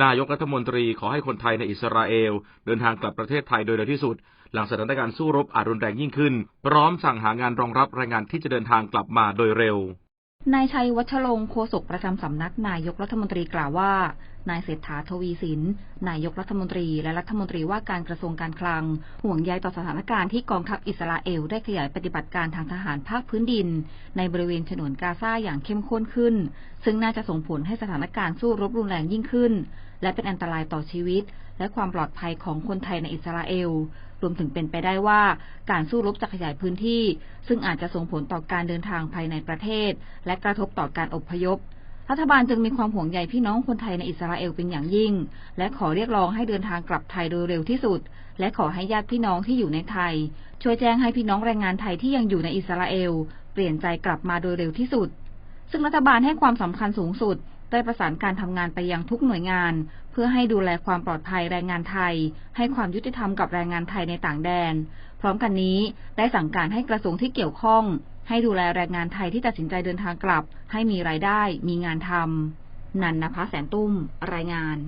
นายกรัฐมนตรีขอให้คนไทยในอิสราเอล เดินทางกลับประเทศไทยโดยเร็วที่สุด หลังสถานการณ์สู้รบอาจรุนแรงยิ่งขึ้น พร้อมสั่งหางานรองรับแรงงานที่จะเดินทางกลับมาโดยเร็วนายชัยวัชรงค์โฆษกประจำสำนักนายกรัฐมนตรีกล่าวว่า นายเศรษฐาทวีสิน นายกรัฐมนตรี และรัฐมนตรีว่าการกระทรวงการคลัง ห่วงใยต่อสถานการณ์ที่กองทัพอิสราเอลได้ขยายปฏิบัติการทางทหารภาคพื้นดิน ในบริเวณฉนวนกาซาอย่างเข้มข้นขึ้น ซึ่งน่าจะส่งผลให้สถานการณ์สู้รบรุนแรงยิ่งขึ้น และเป็นอันตรายต่อชีวิต และความปลอดภัยของคนไทยในอิสราเอลรวมถึงเป็นไปได้ว่าการสู้รบจะขยายพื้นที่ ซึ่งอาจจะส่งผลต่อการเดินทางภายในประเทศ และกระทบต่อการอพยพ รัฐบาลจึงมีความห่วงใยพี่น้องคนไทยในอิสราเอลเป็นอย่างยิ่ง และขอเรียกร้องให้เดินทางกลับไทยโดยเร็วที่สุด และขอให้ญาติพี่น้องที่อยู่ในไทย ช่วยแจ้งให้พี่น้องแรงงานไทยที่ยังอยู่ในอิสราเอล เปลี่ยนใจกลับมาโดยเร็วที่สุด ซึ่งรัฐบาลให้ความสำคัญสูงสุด ได้ประสานการทำงานไปยังทุกหน่วยงาน เพื่อให้ดูแลความปลอดภัยแรงงานไทย ให้ความยุติธรรมกับแรงงานไทยในต่างแดน พร้อมกันนี้ได้สั่งการให้กระทรวงที่เกี่ยวข้อง ให้ดูแลแรงงานไทยที่ตัดสินใจเดินทางกลับ ให้มีรายได้ มีงานทำนันนภาแสนตุ้ม รายงาน